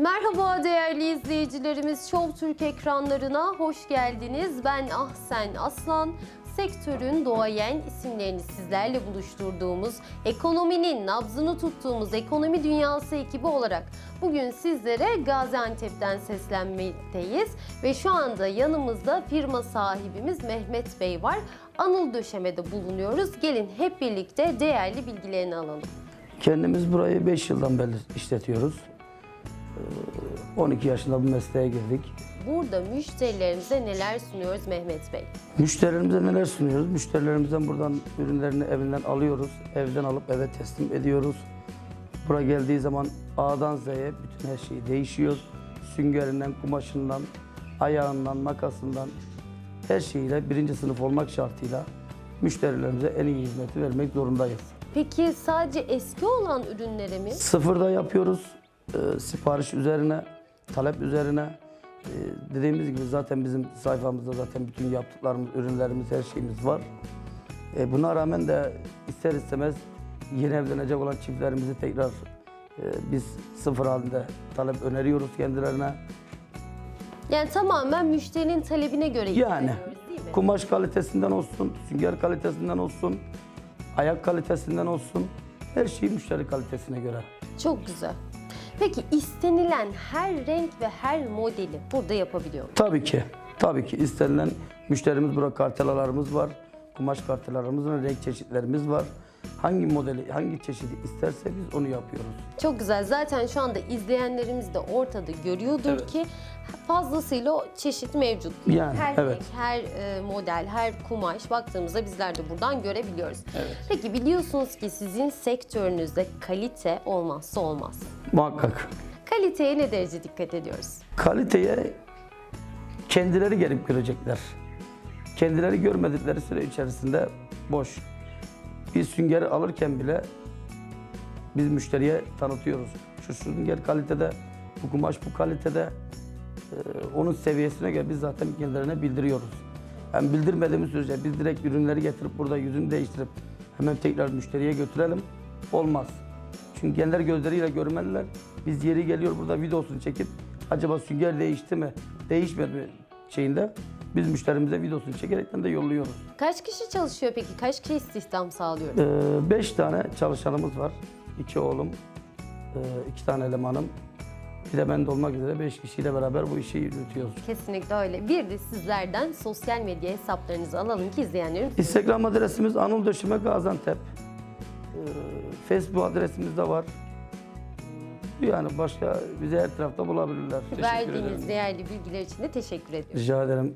Merhaba değerli izleyicilerimiz. Show Türk ekranlarına hoş geldiniz. Ben Ahsen Aslan. Sektörün doğayen isimlerini sizlerle buluşturduğumuz, ekonominin nabzını tuttuğumuz Ekonomi Dünyası ekibi olarak bugün sizlere Gaziantep'ten seslenmekteyiz. Ve şu anda yanımızda firma sahibimiz Mehmet Bey var. Anıl Döşeme'de bulunuyoruz. Gelin hep birlikte değerli bilgilerini alalım. Kendimiz burayı 5 yıldan beri işletiyoruz. Ee, 12 yaşında bu mesleğe girdik. Burada müşterilerimize neler sunuyoruz Mehmet Bey? Müşterilerimize neler sunuyoruz? Müşterilerimizden buradan ürünlerini evinden alıyoruz. Evden alıp eve teslim ediyoruz. Buraya geldiği zaman A'dan Z'ye bütün her şey değişiyor. Süngerinden, kumaşından, ayağından, makasından her şeyiyle birinci sınıf olmak şartıyla müşterilerimize en iyi hizmeti vermek zorundayız. Peki sadece eski olan ürünlere mi? Sıfırda yapıyoruz. Ee, sipariş üzerine, talep üzerine. Ee, dediğimiz gibi zaten bizim sayfamızda zaten bütün yaptıklarımız, ürünlerimiz, her şeyimiz var. Ee, buna rağmen de ister istemez yeni evlenecek olan çiftlerimizi tekrar e, biz sıfır halinde talep öneriyoruz kendilerine. Yani tamamen müşterinin talebine göre Yani ilgileniyoruz, değil mi? kumaş kalitesinden olsun, sünger kalitesinden olsun, ayak kalitesinden olsun her şey müşteri kalitesine göre. Çok güzel. Peki istenilen her renk ve her modeli burada yapabiliyor muyuz? Tabii ki. Tabii ki istenilen müşterimiz burada kartelalarımız var. Kumaş kartelalarımız var, renk çeşitlerimiz var. Hangi modeli, hangi çeşidi isterse biz onu yapıyoruz. Çok güzel. Zaten şu anda izleyenlerimiz de ortada görüyordur Evet. ki fazlasıyla çeşit mevcut. Yani, her evet. renk, her e, model, her kumaş baktığımızda bizler de buradan görebiliyoruz. Evet. Peki biliyorsunuz ki sizin sektörünüzde kalite olmazsa olmaz. Muhakkak. Kaliteye ne derece dikkat ediyoruz? Kaliteye kendileri gelip görecekler. Kendileri görmedikleri süre içerisinde boş. Bir süngeri alırken bile biz müşteriye tanıtıyoruz. Şu sünger kalitede, bu kumaş bu kalitede. Ee, onun seviyesine göre biz zaten kendilerine bildiriyoruz. Yani bildirmediğimiz sürece biz direkt ürünleri getirip burada yüzünü değiştirip hemen tekrar müşteriye götürelim. Olmaz. Çünkü kendileri gözleriyle görmeliler. Biz yeri geliyor burada videosunu çekip acaba sünger değişti mi, değişmedi mi şeyinde biz müşterimize videosunu çekerekten de yolluyoruz. Kaç kişi çalışıyor peki? Kaç kişi istihdam sağlıyoruz? Ee, beş tane çalışanımız var. İki oğlum, e, iki tane elemanım. Bir de ben de olmak üzere beş kişiyle beraber bu işi yürütüyoruz. Kesinlikle öyle. Bir de sizlerden sosyal medya hesaplarınızı alalım ki izleyenlerim Instagram adresimiz Anıl Döşeme Gaziantep. Ee, Facebook adresimiz de var. Yani başka bizi her tarafta bulabilirler. Verdiğiniz değerli bilgiler için de teşekkür ediyorum. Rica ederim.